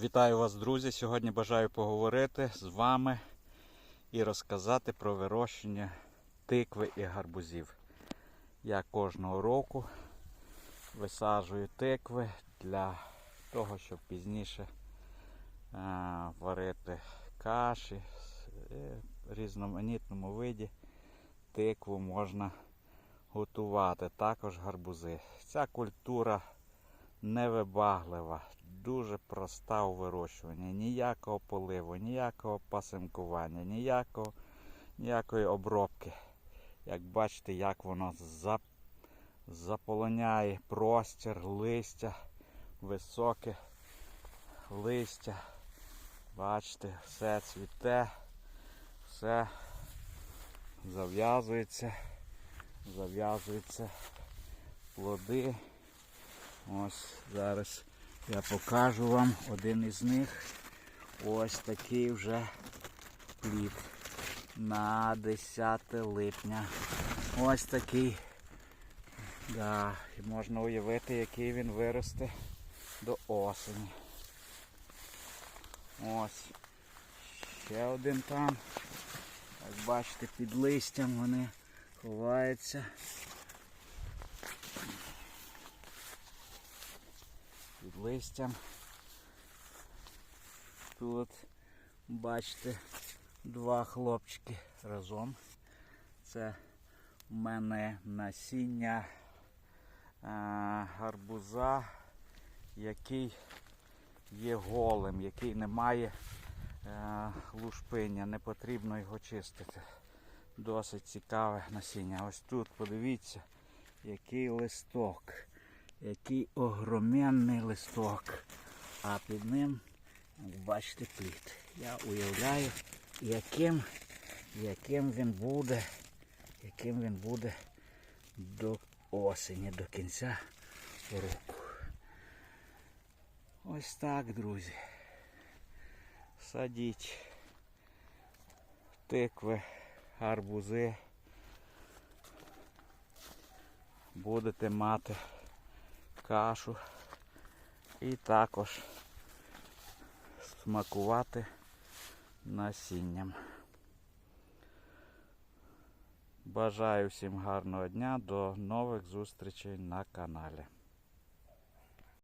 Вітаю вас, друзі! Сьогодні бажаю поговорити з вами і розказати про вирощення тикви і гарбузів. Я кожного року висаджую тикви для того, щоб пізніше е, варити каші е, в різноманітному виді. Тикву можна готувати, також гарбузи. Ця культура невибаглива, дуже проста у вирощуванні. Ніякого поливу, ніякого пасинкування, ніякого, ніякої обробки. Як бачите, як воно заполоняє простір, листя, високе листя. Бачите, все цвіте, все зав'язується, зав'язуються плоди. Ось зараз я покажу вам один із них. Ось такий вже плід на 10 липня. Ось такий. Да, і можна уявити, який він виросте до осені. Ось. Ще один там. Як бачите, під листям вони ховаються. Листям. Тут бачите два хлопчики разом. Це в мене насіння а, гарбуза, який є голим, який не має а, лушпиння, не потрібно його чистити. Досить цікаве насіння. Ось тут подивіться, який листок який огроменний листок. А під ним, бачите, плід. Я уявляю, яким, яким він буде, яким він буде до осені, до кінця року. Ось так, друзі. Садіть тикви, гарбузи. Будете мати кашу і також смакувати насінням. Бажаю всім гарного дня, до нових зустрічей на каналі.